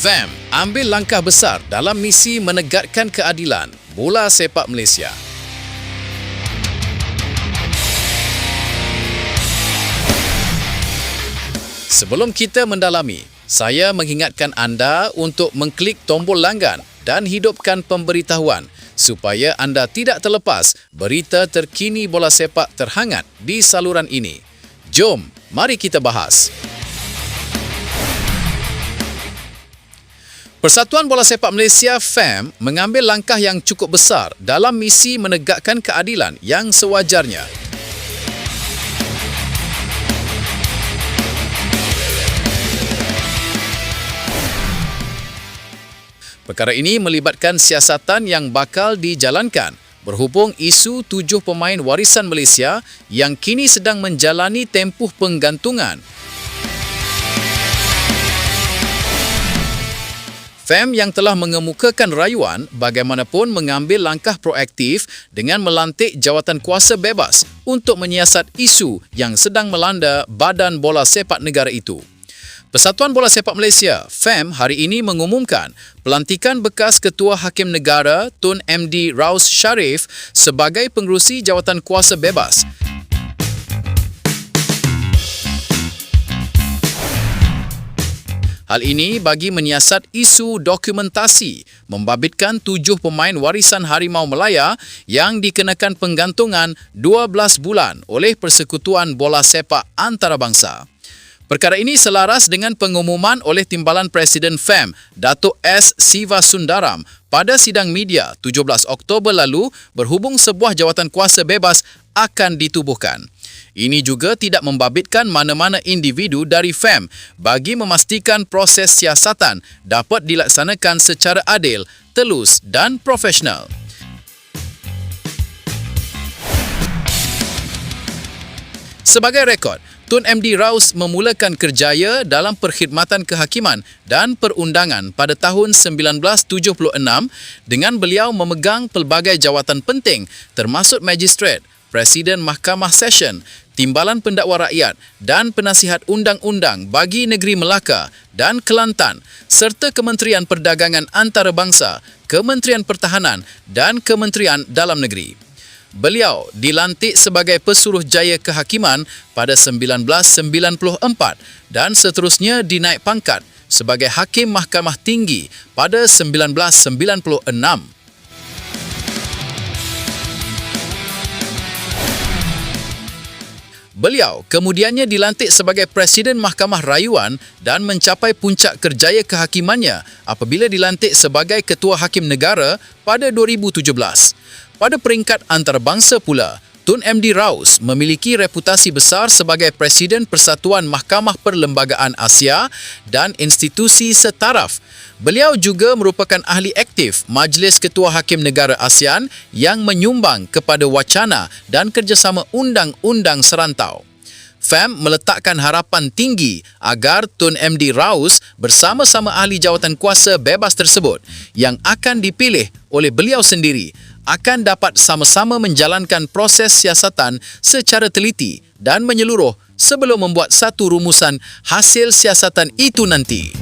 FAM ambil langkah besar dalam misi menegakkan keadilan bola sepak Malaysia. Sebelum kita mendalami, saya mengingatkan anda untuk mengklik tombol langgan dan hidupkan pemberitahuan supaya anda tidak terlepas berita terkini bola sepak terhangat di saluran ini. Jom, mari kita bahas. Persatuan Bola Sepak Malaysia FAM mengambil langkah yang cukup besar dalam misi menegakkan keadilan yang sewajarnya. Perkara ini melibatkan siasatan yang bakal dijalankan berhubung isu tujuh pemain warisan Malaysia yang kini sedang menjalani tempuh penggantungan. FAM yang telah mengemukakan rayuan bagaimanapun mengambil langkah proaktif dengan melantik jawatan kuasa bebas untuk menyiasat isu yang sedang melanda badan bola sepak negara itu. Persatuan Bola Sepak Malaysia, FAM, hari ini mengumumkan pelantikan bekas Ketua Hakim Negara Tun MD Raus Sharif sebagai pengerusi jawatan kuasa bebas. Hal ini bagi menyiasat isu dokumentasi membabitkan tujuh pemain warisan Harimau Melaya yang dikenakan penggantungan 12 bulan oleh Persekutuan Bola Sepak Antarabangsa. Perkara ini selaras dengan pengumuman oleh Timbalan Presiden FAM, Datuk S. Siva Sundaram pada sidang media 17 Oktober lalu berhubung sebuah jawatan kuasa bebas akan ditubuhkan. Ini juga tidak membabitkan mana-mana individu dari FAM bagi memastikan proses siasatan dapat dilaksanakan secara adil, telus dan profesional. Sebagai rekod, Tun MD Raus memulakan kerjaya dalam perkhidmatan kehakiman dan perundangan pada tahun 1976 dengan beliau memegang pelbagai jawatan penting termasuk magistrat, Presiden Mahkamah Session, Timbalan Pendakwa Rakyat dan Penasihat Undang-Undang bagi Negeri Melaka dan Kelantan serta Kementerian Perdagangan Antarabangsa, Kementerian Pertahanan dan Kementerian Dalam Negeri. Beliau dilantik sebagai Pesuruh Jaya Kehakiman pada 1994 dan seterusnya dinaik pangkat sebagai Hakim Mahkamah Tinggi pada 1996. Beliau kemudiannya dilantik sebagai Presiden Mahkamah Rayuan dan mencapai puncak kerjaya kehakimannya apabila dilantik sebagai Ketua Hakim Negara pada 2017. Pada peringkat antarabangsa pula, Tun MD Raus memiliki reputasi besar sebagai Presiden Persatuan Mahkamah Perlembagaan Asia dan institusi setaraf. Beliau juga merupakan ahli aktif Majlis Ketua Hakim Negara ASEAN yang menyumbang kepada wacana dan kerjasama undang-undang serantau. FAM meletakkan harapan tinggi agar Tun MD Raus bersama-sama ahli jawatan kuasa bebas tersebut yang akan dipilih oleh beliau sendiri akan dapat sama-sama menjalankan proses siasatan secara teliti dan menyeluruh sebelum membuat satu rumusan hasil siasatan itu nanti.